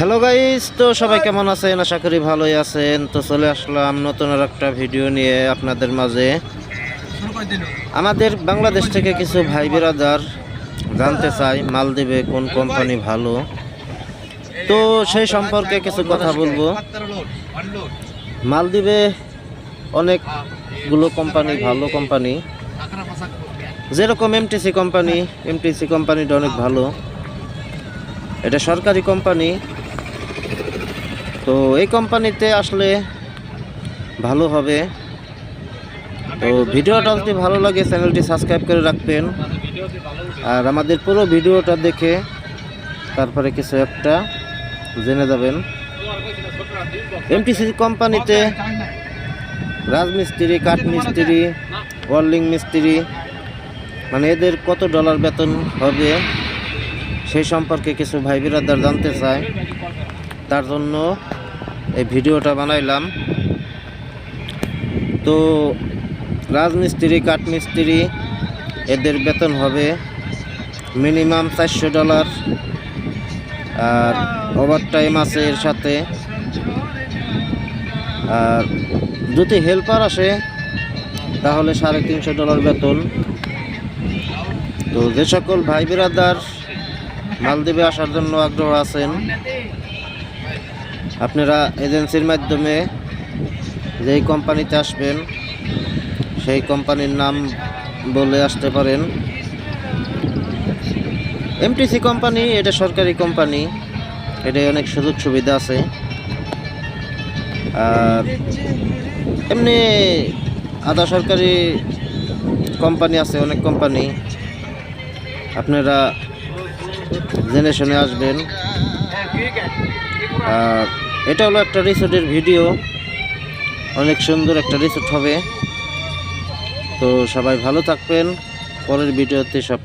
Hello guys তো সবাই কেমন আছেন? আশা করি ভালোই আছেন। তো চলে আসলাম নতুন আর একটা ভিডিও নিয়ে আপনাদের মাঝে। আমাদের বাংলাদেশ থেকে কিছু ভাই বিরাদার জানতে চাই, মালদ্বীপে কোন কোম্পানি ভালো? তো সেই সম্পর্কে কিছু কথা বলব। মালদ্বীপে অনেকগুলো কোম্পানি ভালো কোম্পানি যেরকম এমটিসি কোম্পানি এমটিসি কোম্পানিটা অনেক ভালো। এটা সরকারি কোম্পানি তো এই কোম্পানিতে আসলে ভালো হবে। তো ভিডিওটা যদি ভালো লাগে, চ্যানেলটি সাবস্ক্রাইব করে রাখবেন। আর আমাদের পুরো ভিডিওটা দেখে তারপরে কিছু একটা জেনে যাবেন। এমটিসি কোম্পানিতে রাজমিস্ত্রি, কাঠমিস্ত্রি ওয়ার্লিং মিস্ত্রি মানে এদের কত ডলার বেতন হবে, সেই সম্পর্কে কিছু ভাই বিরাদার জানতে চায়। তার জন্য এই ভিডিওটা বানাইলাম। তো রাজমিস্ত্রি, কাঠমিস্ত্রি, এদের বেতন হবে মিনিমাম চারশো ডলার আর ওভার টাইম আছে এর সাথে। আর যদি হেল্পার আসে, তাহলে সাড়ে তিনশো ডলার বেতন। তো যে সকল ভাই বিরাদার মালদ্বীপে আসার জন্য আগ্রহ আছেন আপনারা এজেন্সির মাধ্যমে যেই কোম্পানিতে আসবেন, সেই কোম্পানির নাম বলে আসতে পারেন। এমটিসি কোম্পানি, এটা সরকারি কোম্পানি এটা অনেক সুযোগ সুবিধা আছে। আর এমনি আধা সরকারি কোম্পানি আছে, অনেক কোম্পানি। আপনারা জেনে শুনে আসবেন। এটা হলো একটা রিসোর্টের ভিডিও। অনেক সুন্দর একটা রিসোর্ট হবে। তো সবাই ভালো থাকবেন। পরের ভিডিওতে সব